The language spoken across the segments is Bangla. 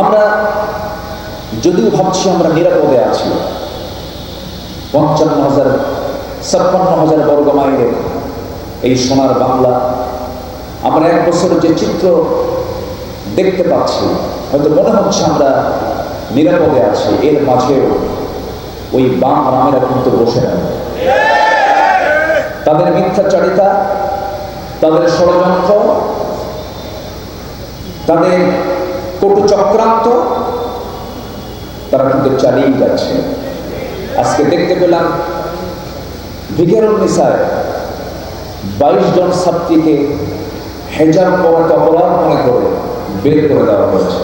আমরা যদিও ভাবছি আমরা নিরাপদে আছি। পঞ্চান্ন হাজার, ছাপ্পান্ন হাজার বর্গ মাইলের এই সোনার বাংলা, আমরা এক বছরের যে চিত্র দেখতে পাচ্ছি, হয়তো মনে হচ্ছে আমরা নিরাপদে আছি, এর মাঝেও ওই বাম রামেরা কিন্তু বসে নেয় তাদের মিথ্যাচারিতা, তাদের ষড়যন্ত্র, তাদের কটু চক্রান্ত, তারা কিন্তু চালিয়ে যাচ্ছে। আজকে দেখতে পেলাম ভিকেরুল নিসায় বাইশ জন ছাত্রীকে হেজাব পড়াতে অপরাধ মনে করে বের করে দেওয়া হয়েছে।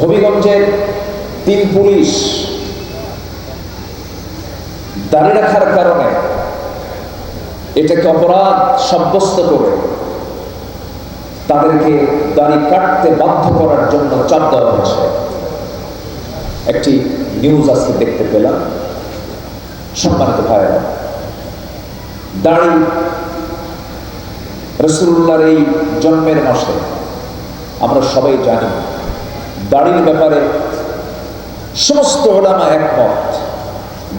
হবিগঞ্জের তিন পুলিশ দাঁড়িয়ে রাখার কারণে এটাকে অপরাধ সাব্যস্ত করে তাদেরকে দাড়ি কাটতে বাধ্য করার জন্য চাপ দেওয়া হয়েছে। একটি নিউজ আজকে দেখতে পেলাম। সম্মানিত ভাইয়েরা, দাড়ি রসুল্লাহর এই জন্মের মাসে আমরা সবাই জানি, দাড়ির ব্যাপারে সমস্ত ওলামা একমত,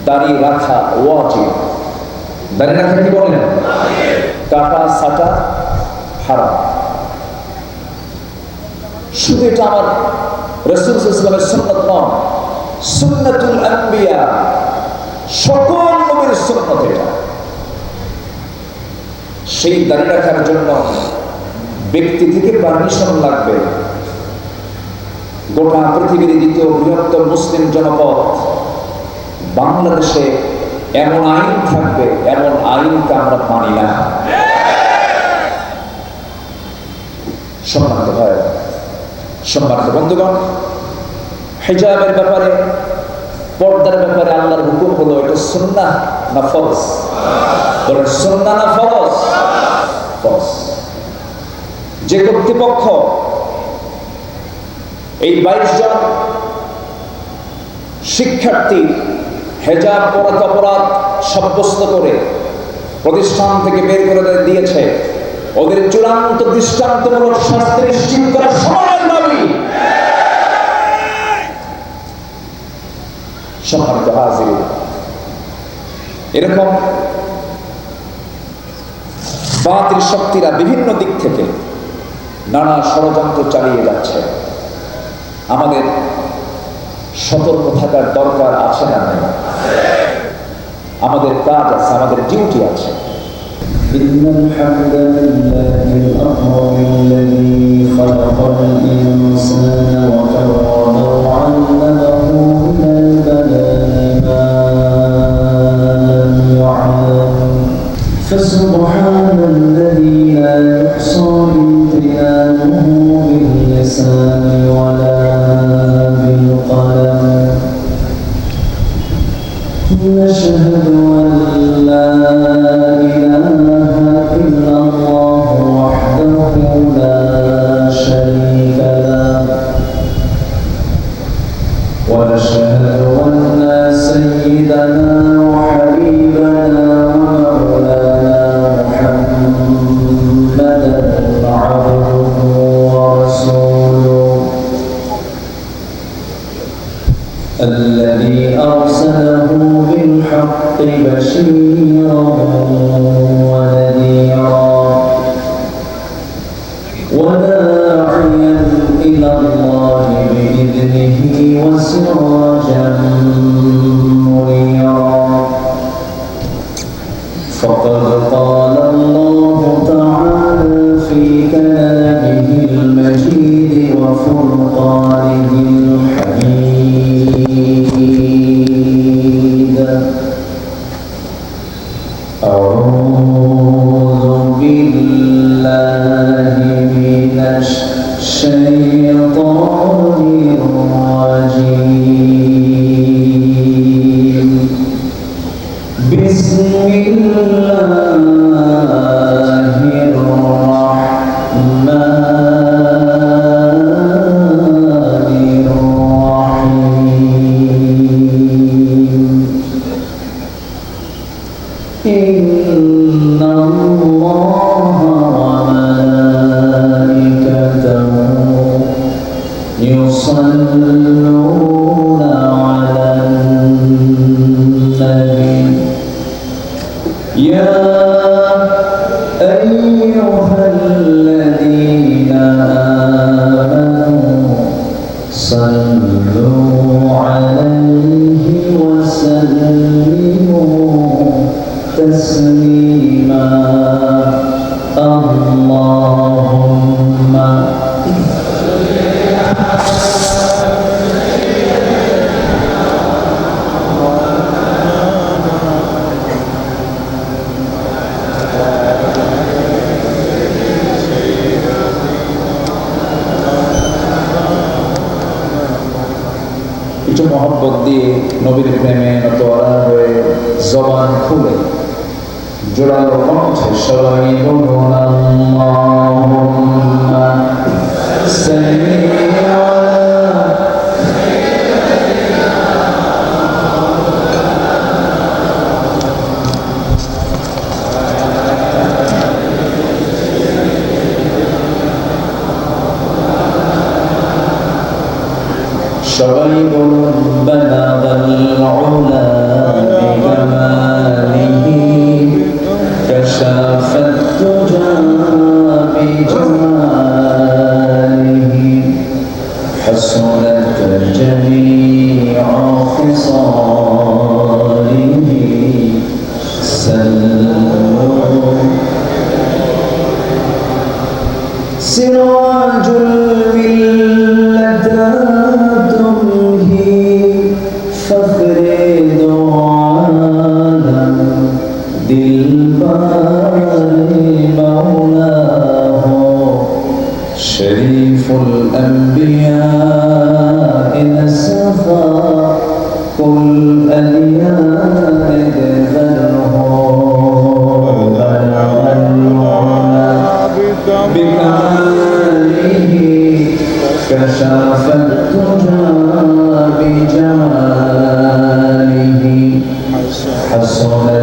দাড়ি রাখা ওয়াজিব। দাড়ি রাখা কি বলেন? কাটা সাটা, হারাম। শুধু এটা আমার রসুল ইসলামের সুন্নত নয় সুন্নতুল আম্বিয়া সকল নবীর সুন্নত এটা। সেই দাঁড়িয়ে রাখার জন্য ব্যক্তি থেকে পারমিশন লাগবে। গোটা পৃথিবীর দ্বিতীয় বৃহত্তম মুসলিম জনপদ বাংলাদেশে এমন আইন থাকবে, এমন আইনকে আমরা মানি না। সম্মানিত হয় সম্মানিত বন্ধুগণ, হেজাবের ব্যাপারে, পর্দার ব্যাপারে আল্লাহর হুকুম হলো এটা সুন্না না ফরজ? বলেন সুন্না না ফরজ? ফরজ। যে কর্তৃপক্ষ এই বাইশ জন শিক্ষার্থী হেজাব পড়াতে অপরাধ সাব্যস্ত করে প্রতিষ্ঠান থেকে বের করে দিয়েছে ওদের চূড়ান্ত দৃষ্টান্তমূলক শাস্তি নিশ্চিত করা সমানের দাবি। এরকম বাতিল শক্তিরা বিভিন্ন দিক থেকে নানা ষড়যন্ত্র চালিয়ে যাচ্ছে। আমাদের সতর্ক থাকার দরকার আছে না আমাদের কাজ আছে, আমাদের ডিউটি আছে। إن الحمد لله الذي خلق الإنسان يعلم فسبحان الذي لا يحصى باللسان ولا بالقلم. نشهد منيرا কিছু মহব্বত দিয়ে নবীর প্রেমে নতরা হয়ে জবান খুলে। জোরালো কণ্ঠে সবাই বলুন العلا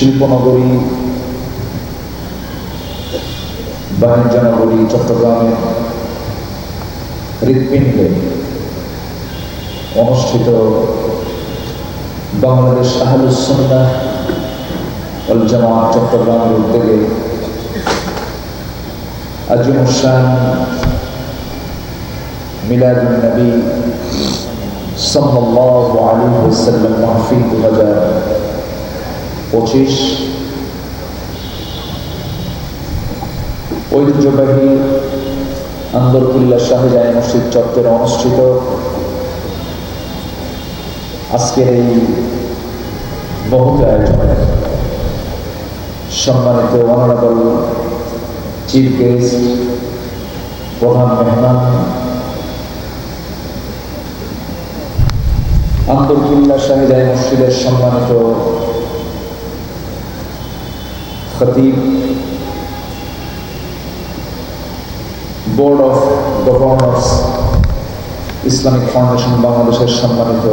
শিল্পনগরী বাণিজ্য নগরী চট্টগ্রামে হৃৎপিণ্ডে অনুষ্ঠিত বাংলাদেশ আহলুসন্না জামাত চট্টগ্রামের উদ্যোগে আজিম শান মিলাদুল নবী সাল্লাল্লাহু আলাইহি ওয়াসাল্লাম মাহফিল দু হাজার পঁচিশ। ঐতিহ্যবাহী আন্দরকুল্লাহ শাহজাহান মসজিদ চত্বরে অনুষ্ঠিত আজকের এই বহুত আয়োজনে সম্মানিত অনারেবল চিফ গেস্ট, প্রধান মেহমান আন্তর্কিল্লা শাহিদায় মসজিদের সম্মানিত খতিব board of governors Islamic foundation বাংলাদেশের সম্মানিত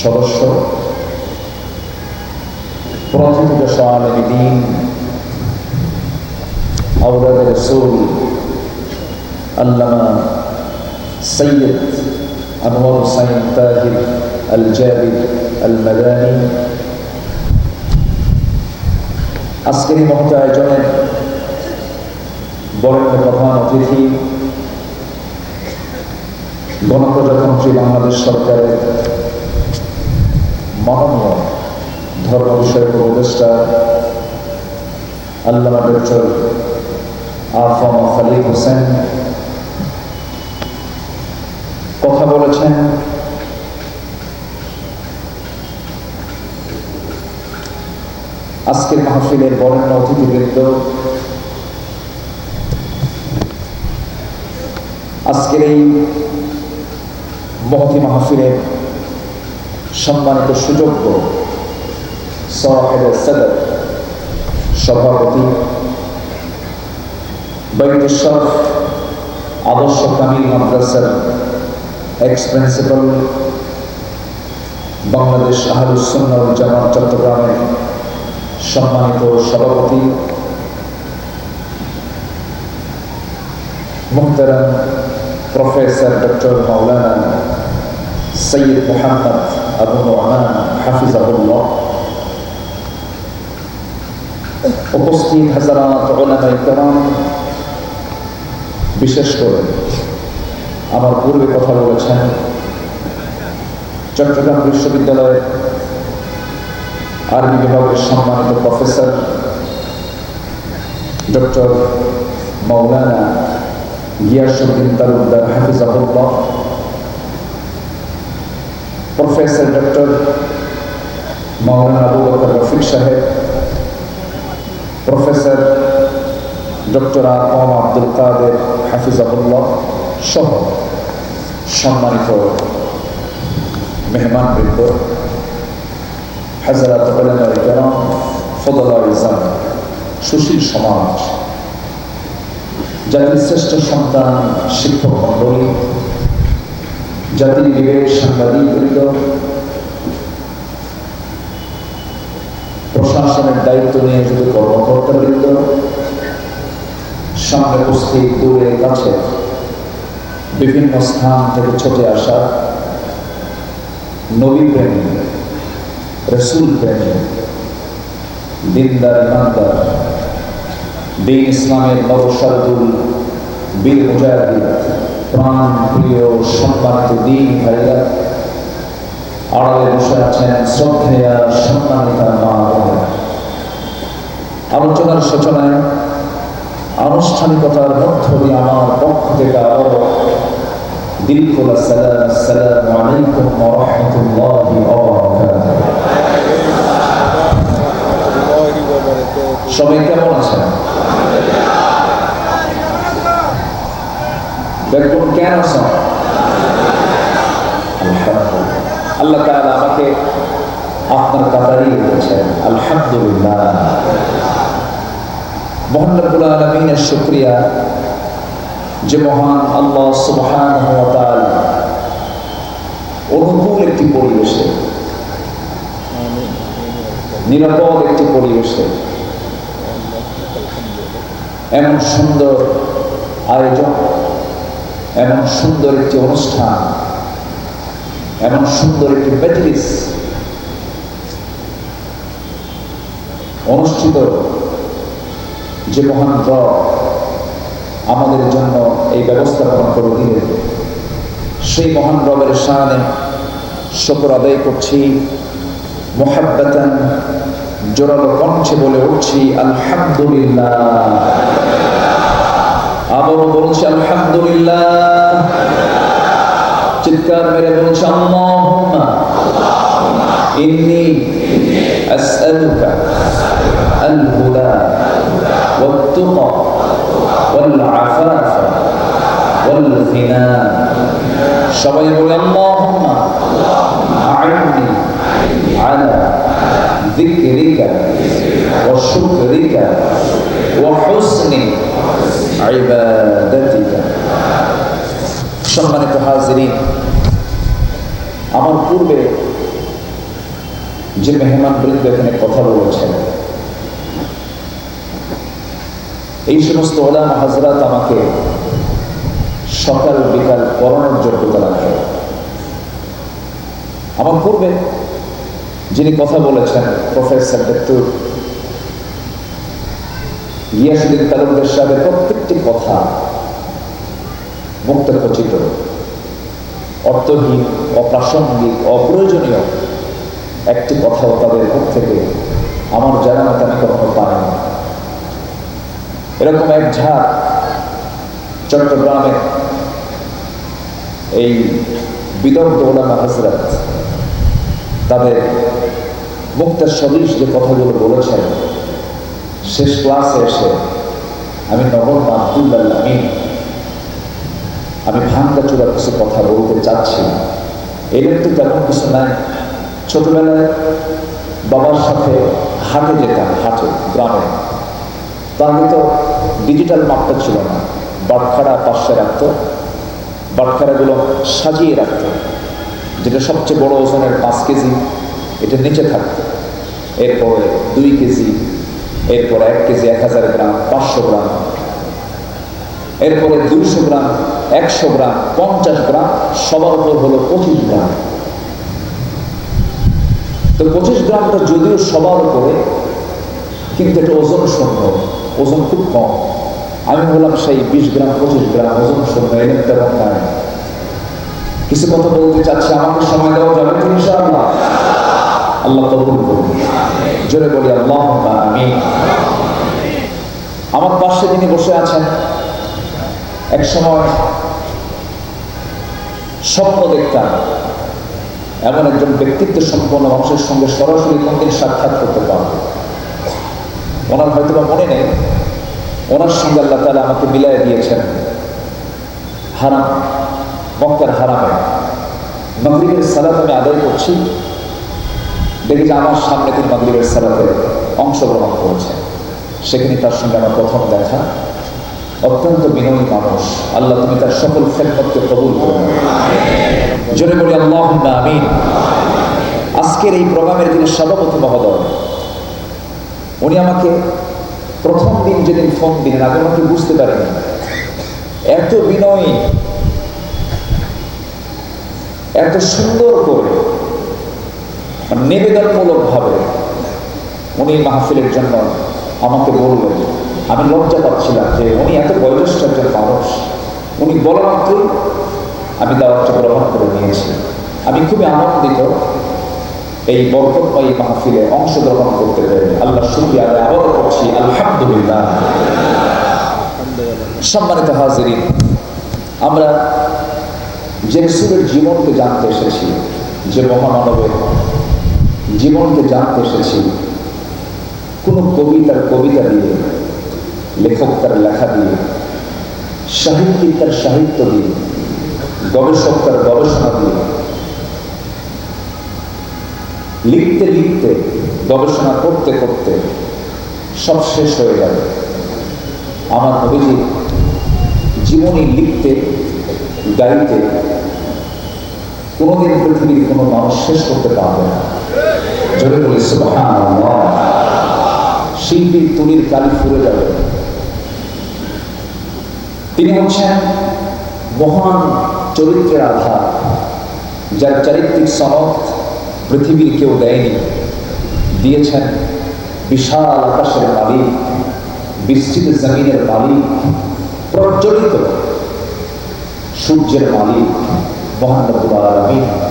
সদস্য প্রথিত আলমী দিন أولاد الرسول علامة سيد أنور حسين طاهر الجابر المداني আজকের এই মহত আয়োজনের বরেণ্য প্রধান অতিথি, গণপ্রজাতন্ত্রী বাংলাদেশ সরকারের মাননীয় ধর্ম বিষয়ক উপদেষ্টা, আল্লামা ডক্টর আফম খালিদ হোসেন। কথা বলেছেন আজকের মাহফিলের বরেণ্য অতিথিবৃন্দ। আজকের এই মহতি মাহফিলের সম্মানিত সুযোগ্য সভাপতি বৈদেশ্বর আদর্শ কামিল মাদ্রাসার এক্স প্রিন্সিপাল বাংলাদেশ আহলুসুন্নাহ জামাত, চট্টগ্রামের সম্মানিত সভাপতি, মুহতারাম প্রফেসর ডক্টর মাওলানা সৈয়দ মোহাম্মদ আবু রহমান হাফিজাবুল্লাহ উপস্থিত হাজারাত ওলামাই কেরাম, বিশেষ করে আমার পূর্বে কথা বলেছেন চট্টগ্রাম বিশ্ববিদ্যালয়ের আরবি বিভাগের সম্মানিত প্রফেসর ডক্টর মৌলানা গিয়াসুদ্দিন তালুকদার হাফিজাহুল্লাহ প্রফেসর ডক্টর মৌলানা আবু বকর রফিক সাহেব প্রফেসর ডক্টর আম আব্দুল কাদের হাফিজাহুল্লাহ সহ সম্মানিত মেহমান বৃন্দ হাজারাত ওলামায়ে কেরাম ফদলা ইজাম সুশীল সমাজ। জাতির শ্রেষ্ঠ সন্তান শিক্ষক মণ্ডলী, জাতির বিবেক সাংবাদিক বৃন্দ, প্রশাসনের দায়িত্ব নিয়ে যদি কর্মকর্তা বৃন্দ, সামনে উপস্থিত দূরে কাছে বিভিন্ন স্থান থেকে ছুটে আসা নবী প্রেমী রসুল প্রেমী, দিনদার ইমানদার, দিন ইসলামের নবসারদুল বীর মুজাহিদ, প্রাণ প্রিয় সম্মানিত দিন ভাইরা, আড়ালে বসে আছেন শ্রদ্ধেয়া সম্মানিতা মা। আলোচনার সূচনায় আনুষ্ঠানিকতার মধ্য দিয়ে আমার পক্ষ থেকে আরও দিলকুল সালাম, আসসালামু আলাইকুম রাহমাতুল্লাহি সবাই কেমন আছেন? দেখুন কেন আছেন। আল্লাহ তাআলা আমাকে আপনার কাতারই রেখেছেন। আলহামদুলিল্লাহ। মোহাম্মদুল আলমিনের শুক্রিয়া। যে মহান আল্লাহ সুবহানাহু ওয়া তাআলা অনুকূল একটি পরিবেশে নিরাপদ একটি পরিবেশে এমন সুন্দর আয়োজন, এমন সুন্দর একটি অনুষ্ঠান, এমন সুন্দর একটি মেজলিস অনুষ্ঠিত যে মহান রব আমাদের জন্য এই ব্যবস্থাপনা করে দিলেন। সেই মহান রবের শানে শকর আদায় করছি, মোহাব্বতান জোরালো কণ্ঠে বলে উঠছি, আলহামদুলিল্লাহ। আবারও বলছি আলহামদুলিল্লাহ চিৎকার মেরে বলছি আল্লাহুম্মা ইন্নি আসআলুকা আল হুদা والتقى والعفاف والغنى সবাই বলে আল্লাহুম্মা আ'inni على ذكرك وشكرك وحسن عبادتك সম্মানিত হাজিরিন, আমার পূর্বে যে মেহমান বৃন্দ এখানে কথা বলেছেন, এই সমস্ত ওলাম হাজরাত আমাকে সকাল বিকাল পড়ানোর যোগ্যতা রাখে। আমার পূর্বে যিনি কথা বলেছেন, প্রফেসর ডক্টর গিয়াসুদ্দিন তালুকদার সাহেবের প্রত্যেকটি কথা মুক্ত খচিত অর্থহীন, অপ্রাসঙ্গিক, অপ্রয়োজনীয় একটি কথাও তাদের মুখ থেকে আমার জানা মতো আমি কখনো পাই না এরকম এক ঝাড় চট্টগ্রামে এই বিদগ্ধ ওলামা হজরত তাদের মুক্তার সদৃশ যে কথাগুলো বলেছেন শেষ ক্লাসে এসে আমি নবম আব্দুল্লাহ আমিন। আমি ভাঙ্গা চূড়া কিছু কথা বলতে চাচ্ছি। এদের তো তেমন কিছু নাই। ছোটবেলায় বাবার সাথে হাটে যেতাম, হাটে, গ্রামে। তাহলে তো ডিজিটাল মাপটা ছিল না। বাটখারা পাশে রাখত। বাটখারাগুলো সাজিয়ে রাখত। যেটা সবচেয়ে বড় ওজনের পাঁচ কেজি, এটা নিচে থাকতো। এরপরে দুই কেজি এরপরে এক কেজি এক হাজার গ্রাম, পাঁচশো গ্রাম। এরপরে দুইশো গ্রাম, একশো গ্রাম, পঞ্চাশ গ্রাম, সবার উপর হলো পঁচিশ গ্রাম। তো পঁচিশ গ্রামটা যদিও সবার উপরে, কিন্তু এটা ওজন শূন্য ওজন খুব কম। আমি বললাম, সেই বিশ গ্রাম, পঁচিশ গ্রাম ওজন নাই। কিছু কথা বলতে চাচ্ছি, আমাকে সময় দেওয়া যাবে ইনশাআল্লাহ। আল্লাহ কবুল করুন। জোরে বলি আল্লাহ আমি আমার পাশে যিনি বসে আছেন। এক সময় স্বপ্ন দেখতাম, এমন একজন ব্যক্তিত্ব সম্পন্ন মানুষের সঙ্গে সরাসরি কোনদিন সাক্ষাৎ করতে পারবে। ওনার হয়তো বা মনে নেই, ওনার সঙ্গে আল্লাহ তালা আমাকে মিলাই দিয়েছেন। হারাম, মক্কার হারামে। মাগরিবের সালাত আমি আদায় করছি। দেখি যে আমার সামনে তিনি মাগরিবের সালাতে অংশগ্রহণ করেছেন সেখানে তার সঙ্গে আমার প্রথম দেখা। অত্যন্ত বিনয়ী মানুষ। আল্লাহ তুমি তার সকল খেদমতকে কবুল করুন। জোরে বলি আল্লাহ আমিন। আজকের এই প্রোগ্রামের যিনি সভাপতি মহোদয়, উনি আমাকে প্রথম দিন যেদিন ফোন দিলেন, আগে আমাকে বুঝতে পারেনি এত বিনয়ী, এত সুন্দর করে মানে নিবেদনমূলক ভাবে উনি মাহফিলের জন্য আমাকে বললেন। আমি লজ্জা পাচ্ছিলাম যে উনি এত বয়োজ্যেষ্ঠ একজন মানুষ। উনি বলা মাত্রই আমি দাওয়াতটা গ্রহণ করে নিয়েছি। আমি খুবই আনন্দিত এই বরকতময়ী মাহফিলে অংশগ্রহণ করতে পেরে। আল্লাহ শুক্রিয়া আদায় আবারও করছি। আলহামদুলিল্লাহ। সম্মানিত হাজিরিন, আমরা যে রসুলের জীবনকে জানতে এসেছি, যে মহামানবের জীবনকে জানতে এসেছি, কোনো কবি তার কবিতা দিয়ে, লেখক তার লেখা দিয়ে, সাহিত্যিক তার সাহিত্য দিয়ে, গবেষক তার গবেষণা দিয়ে, লিখতে লিখতে, গবেষণা করতে করতে সব শেষ হয়ে গেল। আমার নবীজি জীবনী লিখতে, গাইতে কোনোদিন পৃথিবীর কোনো মানুষ শেষ করতে পারবে না। জোরে বলি শিল্পীর তুলির কালি ফুরে যাবে। তিনি হচ্ছেন মহান চরিত্রের আধার, যার চারিত্রিক সনদ পৃথিবীর কেউ দেয়নি। দিয়েছেন বিশাল আকাশের মালিক, বিস্তৃত জমিনের মালিক, প্রজ্বলিত সূর্যের মালিক। মহানবুল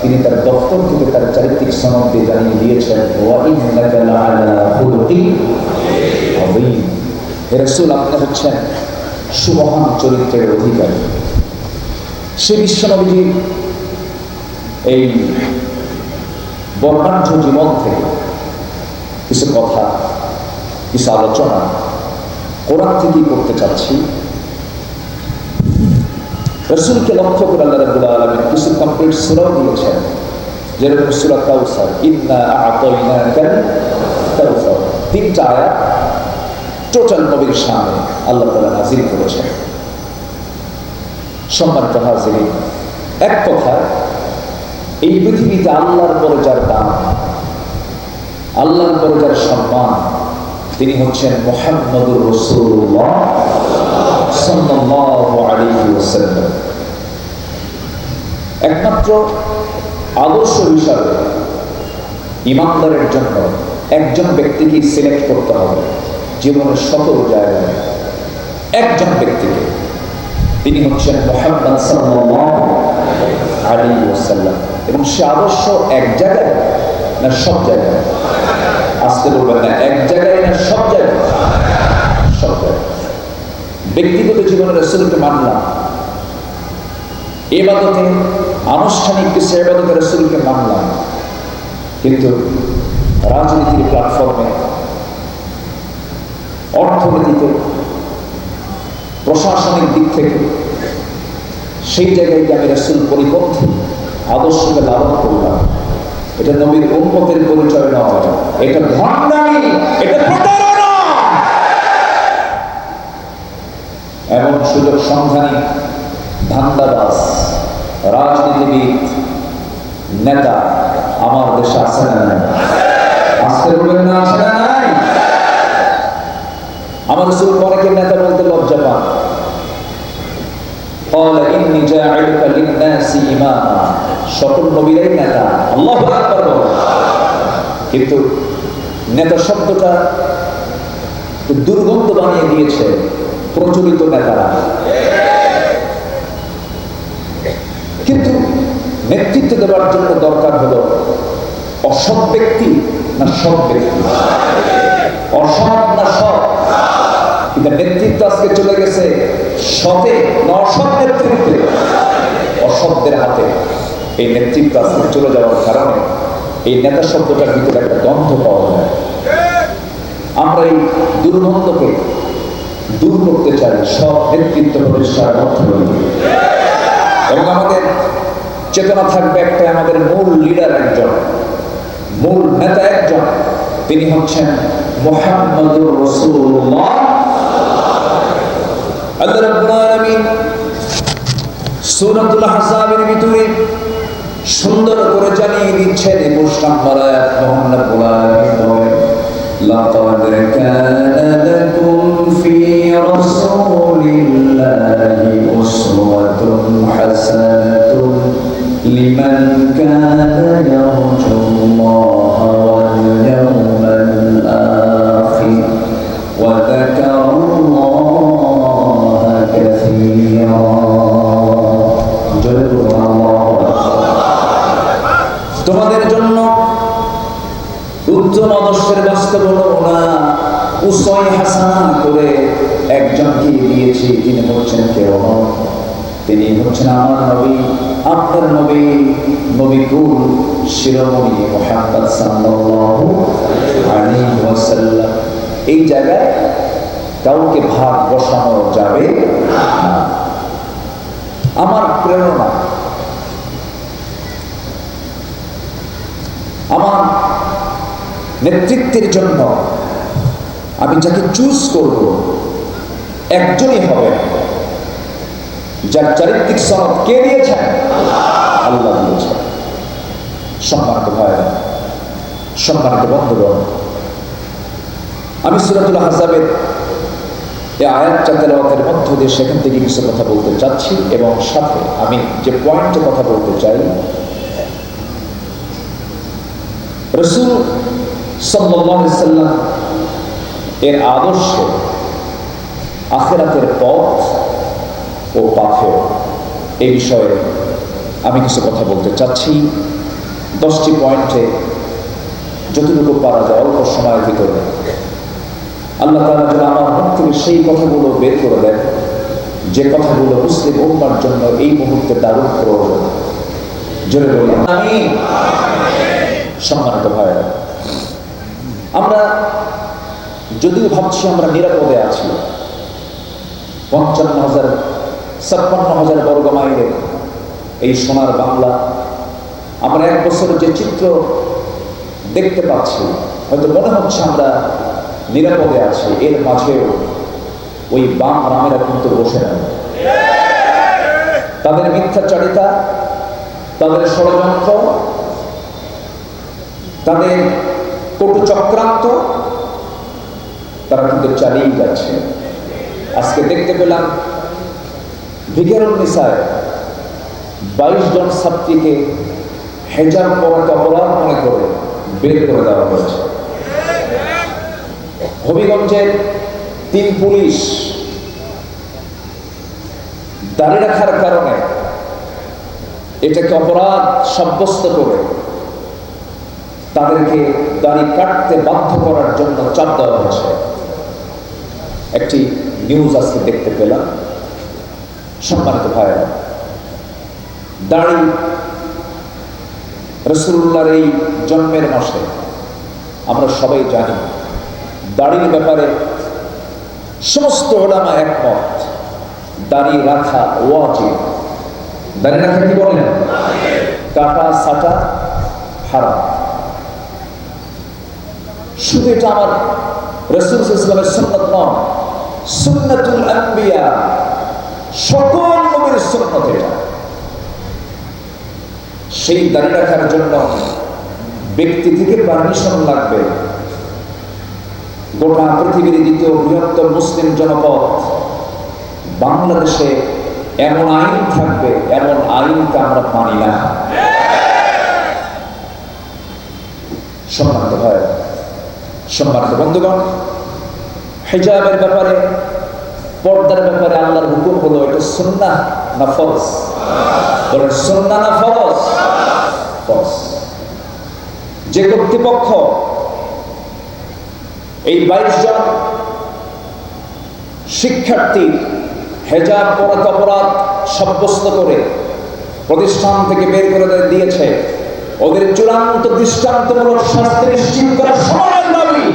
তিনি তার দপ্তর থেকে তার চারিত্রিক সনদ জানিয়ে দিয়েছেন। হে আপনি হচ্ছেন সুমহান চরিত্রের অধিকারী। সে বিশ্বনবীজির এই বর্ণাঢ্য জীবন থেকে কিছু কথা, কিছু আলোচনা কোরআন থেকেই করতে চাচ্ছি। রসুলকে লক্ষ্য করে আল্লাহ রাব্বুল আলামিন কিছু কমপ্লিট সূরাও দিয়েছেন। যেরকম সূরা কাউসার, ইন্না কাউসার। তিনটা টোটাল নবীর সামনে আল্লাহ তাআলা হাজির করেছেন। সম্মানিত হাজিরিন, এক কথা এই পৃথিবীতে আল্লাহর পরে যার দাম, আল্লাহর পরে যার সম্মান তিনি হচ্ছেন মোহাম্মদুর রসুল্লাহ একমাত্র আদর্শ হিসাবে ইমানদারের জন্য একজন ব্যক্তিকে সিলেক্ট করতে হবে। জীবনের সকল জায়গায়। একজন ব্যক্তিকে। তিনি হচ্ছেন মোহাম্মদ আলাইহি ওয়াসাল্লাম। এবং সে আদর্শ এক জায়গায় না সব জায়গায়? আসতে বলবেন না, এক জায়গায় না সব জায়গায়? ব্যক্তিগত জীবনে রসুলকে মানলাম। এবাদতে আনুষ্ঠানিক কিছু এবাদতে রসুলকে মানলাম। কিন্তু রাজনীতির প্ল্যাটফর্মে অর্থনীতিতে, প্রশাসনিক দিক থেকে সেই জায়গায় আমি রসুল পরিপন্থী আদর্শকে লালন করলাম। এটা নবীর উন্মতের পরিচয় নয়। এটা ভণ্ডামি এটা প্রতারণা এমন সুযোগ সন্ধানী ধান্দাবাস রাজনীতিবিদ নেতা আমার দেশে আছে না নাই আসতে বলবেন না আছে না নাই আমার রসুল অনেকে নেতা বলতে লজ্জা পান قال إني جاعلك للناس إماما সকল নবীরাই নেতা আল্লাহ আকবার বলো। কিন্তু নেতা শব্দটা একটু দুর্গন্ধ বানিয়ে দিয়েছে প্রচলিত নেতারা কিন্তু নেতৃত্ব দেওয়ার জন্য দরকার হলো অসৎ ব্যক্তি না সৎ ব্যক্তি। অসৎ না সৎ। কিন্তু নেতৃত্ব আজকে চলে গেছে সতে না অসৎ নেতৃত্বে। অসৎদের হাতে। এই নেতৃত্ব আজকে চলে যাওয়ার কারণে এই নেতা শব্দটার ভিতরে একটা গন্ধ পাওয়া যায়। আমরা এই দুর্গন্ধকে দূর করতে চাই, সব নেতৃত্ব প্রতিষ্ঠার এবং আমাদের চেতনা থাকবে একটা আমাদের মূল লিডার একজন, মূল নেতা একজন, তিনি হচ্ছেন মোহাম্মদুর রসুল্লাহ ভিতরে সুন্দর করে জানিয়ে দিচ্ছেন মোহাম্মদ في رسول الله أسوة حسنة لمن كان يرجو الله واليوم الآخر وذكر الله كثيرا جل الله তোমাদের জন্য উত্তম আদর্শের বাস্তবনা উসয় হাসানা করে একজনকে দিয়েছি, তিনি হচ্ছেন কেউ তিনি হচ্ছেন আমার নবী, আপনার নবী নবী কুল, শিরোমণি মোহাম্মদ সাল্লাল্লাহু আলাইহি ওয়াসাল্লাম। এই জায়গায় কাউকে ভাগ বসানো যাবে আমার প্রেরণা, আমার নেতৃত্বের জন্য আমি যাকে চুজ করব, একজনই হবে যার চারিত্রিক সনদ কে দিয়েছেন? আল্লাহ দিয়েছেন। সম্মানিত ভাই সম্মানিত বন্ধুগণ, আমি সুরাতুল হাসাবের এই আয়াতটা তেলাওয়াতের মধ্য দিয়ে সেখান থেকে কিছু কথা বলতে চাচ্ছি এবং সাথে আমি যে পয়েন্টে কথা বলতে চাই, রসুল সাল্লাম এর আদর্শ আখেরাতের পথ ও পাথেও এই বিষয়ে আমি কিছু কথা বলতে চাচ্ছি। দশটি পয়েন্টে যতটুকু পারা যায় অল্প সময়ের ভিতরে। আল্লাহ তালা যেন আমার মন থেকে সেই কথাগুলো বের করে দেন, যে কথাগুলো মুসলিম উম্মার জন্য এই মুহূর্তে দারুণ প্রয়োজন। জোরে বলি আমি সম্মানিত ভাইয়েরা, আমরা যদিও ভাবছি আমরা নিরাপদে আছি। পঞ্চান্ন হাজার, ছাপ্পান্ন হাজার বর্গ মাইলের এই সোনার বাংলা আমরা এক বছরের যে চিত্র দেখতে পাচ্ছি, হয়তো মনে হচ্ছে আমরা নিরাপদে আছি। এর মাঝেও ওই বাম রামেরা কিন্তু বসে নেয় তাদের মিথ্যাচারিতা, তাদের ষড়যন্ত্র, তাদের কটু চক্রান্ত তারা কিন্তু চালিয়ে যাচ্ছে। আজকে দেখতে পেলাম নিসায় বাইশ জন ছাত্রীকে অপরাধ মনে করে বের করে দেওয়া হয়েছে। হবিগঞ্জের তিন পুলিশ দাঁড়িয়ে রাখার কারণে এটাকে অপরাধ সাব্যস্ত করে তাদেরকে দাড়ি কাটতে বাধ্য করার জন্য চাপ দেওয়া হয়েছে। একটি নিউজ আজকে দেখতে পেলাম। সম্মানিত ভাইয়েরা দাড়ি রসুল্লাহর এই জন্মের মাসে আমরা সবাই জানি দাড়ির ব্যাপারে সমস্ত ওলামা একমত দাড়ি রাখা ওয়াজিব। দাঁড়িয়ে রাখা কি বলেন? কাটা সাটা, হারাম। শুধু এটা আমার রসুল ইসলামের সুন্নত নয় সুন্নাতুল আম্বিয়া সকল নবীর সুন্নত এটা। সেই দাঁড়িয়ে রাখার জন্য ব্যক্তি থেকে পারমিশন লাগবে। গোটা পৃথিবীর দ্বিতীয় বৃহত্তম মুসলিম জনপদ বাংলাদেশে এমন আইন থাকবে, এমন আইনকে আমরা মানি না। সম্মানিত হয় সম্মানিত বন্ধুগণ হেজাবের ব্যাপারে, পর্দার ব্যাপারে আল্লাহর হুকুম হলো এটা সুন্না না ফরজ? বলেন না ফরজ? যে কর্তৃপক্ষ এই বাইশ জন শিক্ষার্থী হেজাব পড়াতে অপরাধ সাব্যস্ত করে প্রতিষ্ঠান থেকে বের করে দিয়েছে, ওদের চূড়ান্ত দৃষ্টান্তমূলক শাস্তি নিশ্চিত করা সময়ের দাবি।